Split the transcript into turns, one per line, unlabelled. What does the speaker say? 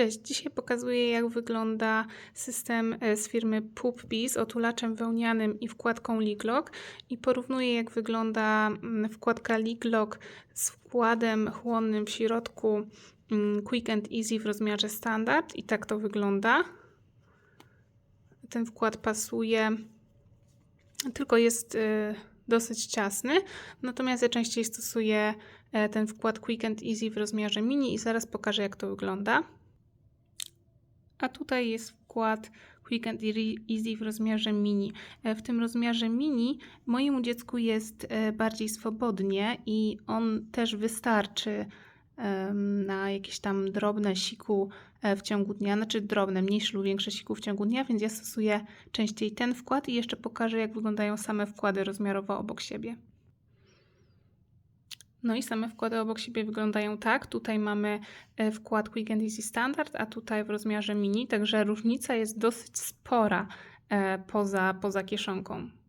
Cześć, dzisiaj pokazuję jak wygląda system e, z firmy PoopBee z otulaczem wełnianym i wkładką Liglock i porównuję jak wygląda mm, wkładka Liglock z wkładem chłonnym w środku mm, Quick and Easy w rozmiarze standard i tak to wygląda. Ten wkład pasuje, tylko jest y, dosyć ciasny, natomiast ja częściej stosuję e, ten wkład Quick and Easy w rozmiarze mini i zaraz pokażę jak to wygląda. A tutaj jest wkład Quick and Easy w rozmiarze mini. E, W tym rozmiarze mini mojemu dziecku jest e, bardziej swobodnie i on też wystarczy na jakieś tam drobne siku e, w ciągu dnia, znaczy drobne, mniejsze lub większe siku w ciągu dnia, więc ja stosuję częściej ten wkład i jeszcze pokażę jak wyglądają same wkłady rozmiarowo obok siebie. No i same wkłady obok siebie wyglądają tak. Tutaj mamy e, wkład Quick Easy Standard, a tutaj w rozmiarze mini, także różnica jest dosyć spora e, poza, poza kieszonką.